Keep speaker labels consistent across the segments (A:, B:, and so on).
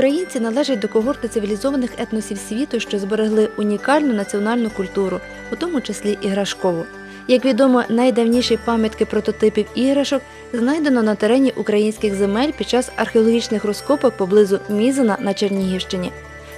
A: Українці належать до когорти цивілізованих етносів світу, що зберегли унікальну національну культуру, у тому числі іграшкову. Як відомо, найдавніші пам'ятки прототипів іграшок знайдено на терені українських земель під час археологічних розкопок поблизу Мізина на Чернігівщині.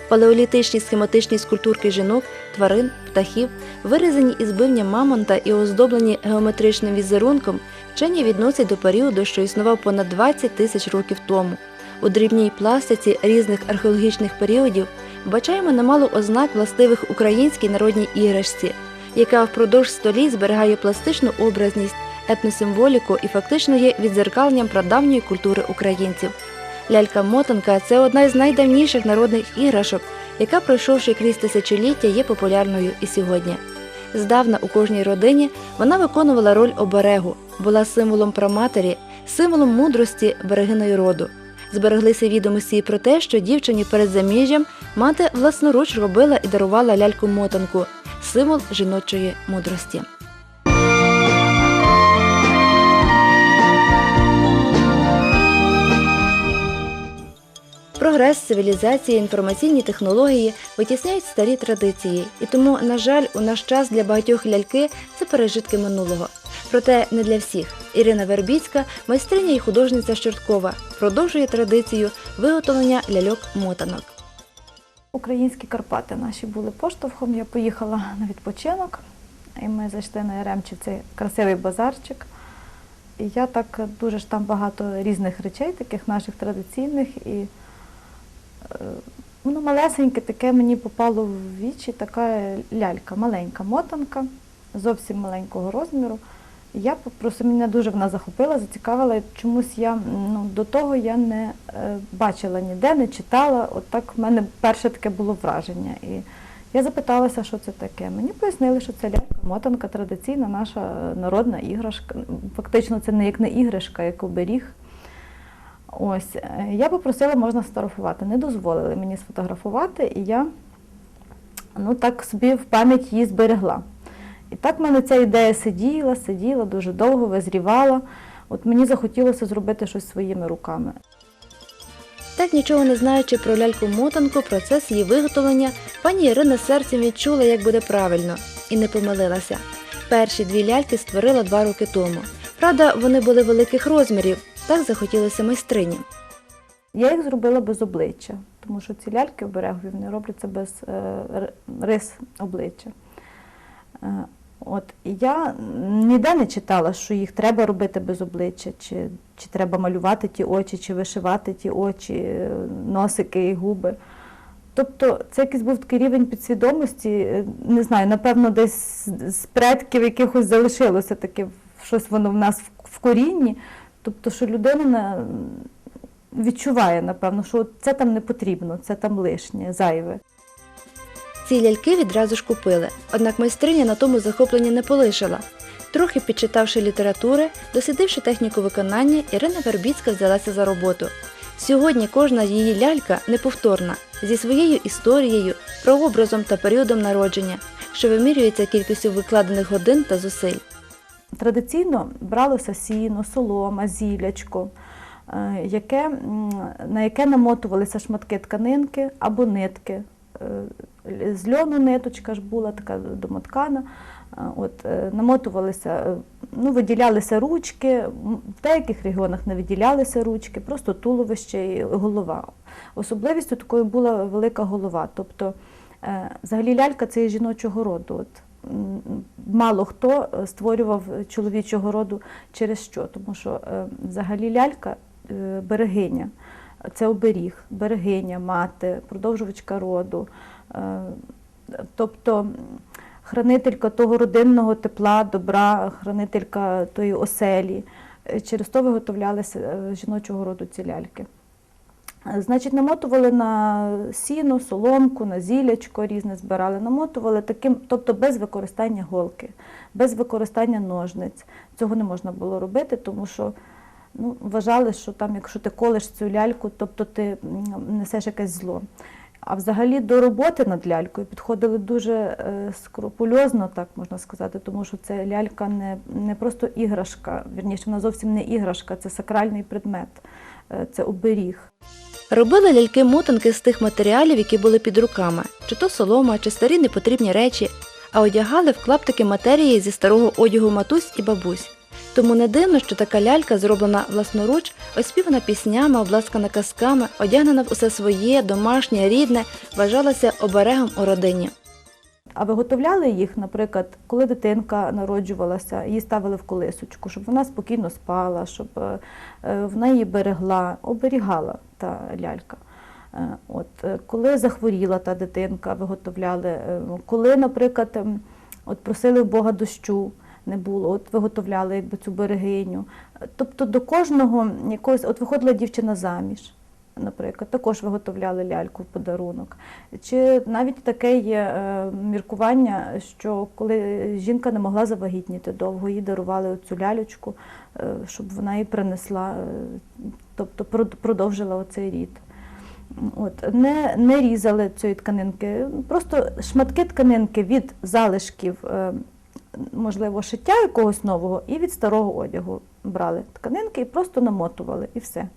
A: Палеолітичні схематичні скульптурки жінок, тварин, птахів, вирізані із бивня мамонта і оздоблені геометричним візерунком, вчені відносять до періоду, що існував понад 20 тисяч років тому. У дрібній пластиці різних археологічних періодів бачаємо немало ознак властивих українській народній іграшці, яка впродовж століть зберігає пластичну образність, етносимволіку і фактично є відзеркаленням прадавньої культури українців. Лялька-мотанка це одна із найдавніших народних іграшок, яка, пройшовши крізь тисячоліття, є популярною і сьогодні. Здавна у кожній родині вона виконувала роль оберегу, була символом праматері, символом мудрості берегиної роду. Збереглися відомості про те, що дівчині перед заміжжям мати власноруч робила і дарувала ляльку-мотанку символ жіночої мудрості. Прогрес, цивілізація, інформаційні технології витісняють старі традиції, і тому, на жаль, у наш час для багатьох ляльки це пережитки минулого. Проте не для всіх. Ірина Вербіцька, майстриня і художниця з Чорткова, продовжує традицію виготовлення ляльок-мотанок.
B: Українські Карпати наші були поштовхом. Я поїхала на відпочинок, і ми зайшли на Яремчі в цей красивий базарчик. І я так дуже ж там багато різних речей, таких наших традиційних. І воно малесеньке, таке мені попало в вічі, така лялька, маленька мотанка, зовсім маленького розміру. Я просто мене дуже вона захопила, зацікавила. Чомусь я ну, до того я не е, бачила ніде, не читала. От так в мене перше таке було враження. І я запиталася, що це таке. Мені пояснили, що це лялька, мотанка, традиційна наша е, народна іграшка. Фактично, це не як не іграшка, як оберіг. Ось е, я попросила, можна сфотографувати. Не дозволили мені сфотографувати, і я ну так собі в пам'ять її зберегла. І так в мене ця ідея сиділа, сиділа, дуже довго визрівала. От мені захотілося зробити щось своїми руками.
A: Так нічого не знаючи про ляльку-мотанку, процес її виготовлення, пані Ірина серцем відчула, як буде правильно, і не помилилася. Перші дві ляльки створила два роки тому. Правда, вони були великих розмірів, так захотілося майстрині.
B: Я їх зробила без обличчя, тому що ці ляльки оберегові вони робляться без е, рис обличчя. От я ніде не читала, що їх треба робити без обличчя, чи, чи треба малювати ті очі, чи вишивати ті очі, носики і губи. Тобто це якийсь був такий рівень підсвідомості, е, не знаю, напевно, десь з- предків якихось залишилося таке, щось воно в нас в корінні. Тобто, що людина відчуває, напевно, що це там не потрібно, це там лишнє, зайве.
A: Ці ляльки відразу ж купили, однак майстриня на тому захоплення не полишила. Трохи підчитавши літератури, дослідивши техніку виконання, Ірина Вербіцька взялася за роботу. Сьогодні кожна її лялька неповторна, зі своєю історією, прообразом та періодом народження, що вимірюється кількістю викладених годин та зусиль.
B: Традиційно бралося сіно, солома, зілячко, е, яке, на яке намотувалися шматки тканинки або нитки. Е, З льону ниточка ж була така домоткана. Е, От, е, намотувалися, ну, виділялися ручки, в деяких регіонах не виділялися ручки, просто туловище і голова. Особливістю такою була велика голова. Тобто, взагалі лялька це є жіночого роду. От, мало хто створював чоловічого роду через що, тому що взагалі лялька берегиня. Це оберіг, берегиня, мати, продовжувачка роду. Е, Тобто хранителька того родинного тепла, добра, хранителька тої оселі. Е, Через то виготовлялися е, жіночого роду ці ляльки. Значить, намотували на сіно, соломку, на зілячко різне збирали, намотували таким, тобто без використання голки, без використання ножниць. Цього не можна було робити, тому що ну, вважали, що там, якщо ти колиш цю ляльку, тобто ти несеш якесь зло. А взагалі до роботи над лялькою підходили дуже е, скрупульозно, так можна сказати, тому що це лялька не, не просто іграшка, вірніше, вона зовсім не іграшка, це сакральний предмет, е, це оберіг.
A: Робили ляльки-мотанки з тих матеріалів, які були під руками, чи то солома, чи старі непотрібні речі, а одягали в клаптики матерії зі старого одягу матусь і бабусь. Тому не дивно, що така лялька, зроблена власноруч, оспівана піснями, обласкана казками, одягнена в усе своє, домашнє, рідне, вважалася оберегом у родині.
B: А виготовляли їх, наприклад, коли дитинка народжувалася, її ставили в колисочку, щоб вона спокійно спала, щоб е, е, вона її берегла, оберігала та лялька. Е, От, коли захворіла та дитинка, виготовляли. Коли, наприклад, ем, от просили в Бога дощу, не було, от виготовляли якби цю берегиню. Тобто до кожного якогось, от виходила дівчина заміж. Наприклад, також виготовляли ляльку в подарунок. Чи навіть таке є е, міркування, що коли жінка не могла завагітніти довго, їй дарували цю лялечку, е, щоб вона її принесла, е, тобто продовжила оцей рід. От, не, не різали цієї тканинки, просто шматки тканинки від залишків, можливо, шиття якогось нового і від старого одягу брали тканинки і просто намотували, і все.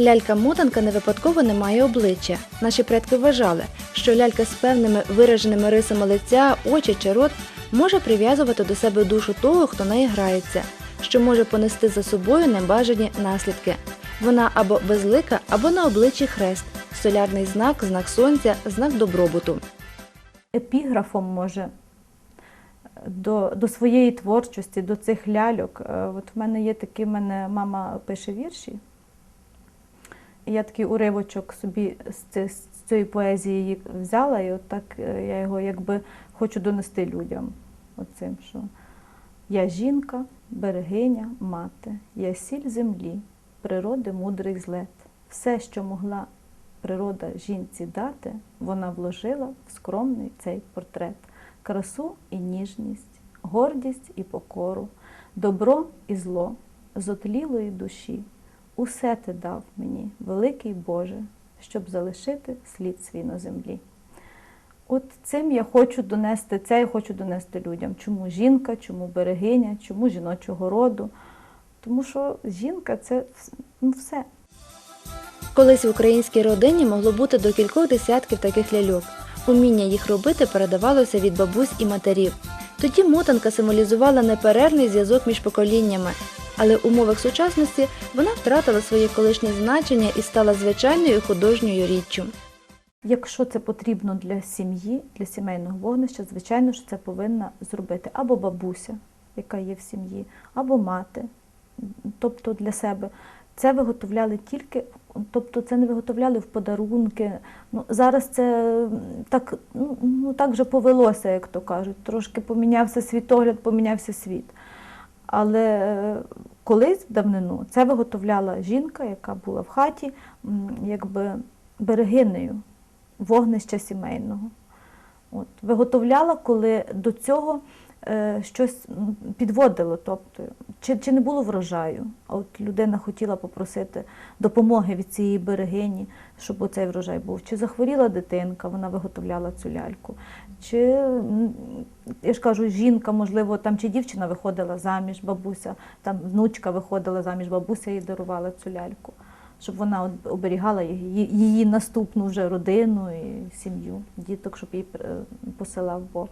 A: Лялька-мотанка не випадково не має обличчя. Наші предки вважали, що лялька з певними вираженими рисами лиця, очі чи рот може прив'язувати до себе душу того, хто неї грається, що може понести за собою небажані наслідки. Вона або безлика, або на обличчі хрест, солярний знак, знак сонця, знак добробуту.
B: епіграфом може до, до своєї творчості, до цих ляльок. Е, От в мене є такі, в мене мама пише вірші. І я такий уривочок собі з, цієї поезії взяла, і от так е, я його якби хочу донести людям. Оцим, що я жінка, берегиня, мати, я сіль землі, природи мудрий злет. Все, що могла природа жінці дати, вона вложила в скромний цей портрет. Красу і ніжність, гордість і покору, добро і зло, з отлілої душі. Усе ти дав мені, великий Боже, щоб залишити слід свій на землі. От цим я хочу донести, це я хочу донести людям. Чому жінка, чому берегиня, чому жіночого роду. Тому що жінка це ну, все.
A: Колись в українській родині могло бути до кількох десятків таких ляльок. Уміння їх робити передавалося від бабусь і матерів. Тоді мотанка символізувала неперервний зв'язок між поколіннями, але в умовах сучасності вона втратила своє колишнє значення і стала звичайною художньою річчю.
B: Якщо це потрібно для сім'ї, для сімейного вогнища, звичайно ж це повинна зробити або бабуся, яка є в сім'ї, або мати, тобто для себе. Це виготовляли тільки, тобто це не виготовляли в подарунки. Ну, зараз це так, ну, ну, так вже повелося, як то кажуть. Трошки помінявся світогляд, помінявся світ. Але е, колись давнину це виготовляла жінка, яка була в хаті, якби берегинею вогнища сімейного. От. Виготовляла, коли до цього щось підводило, тобто, чи, чи не було врожаю, а от людина хотіла попросити допомоги від цієї берегині, щоб оцей врожай був. Чи захворіла дитинка, вона виготовляла цю ляльку. Чи, я ж кажу, жінка, можливо, там чи дівчина виходила заміж, бабуся, там внучка виходила заміж, бабуся їй дарувала цю ляльку щоб вона оберігала її, її наступну вже родину і сім'ю, діток, щоб її е, посилав Бог.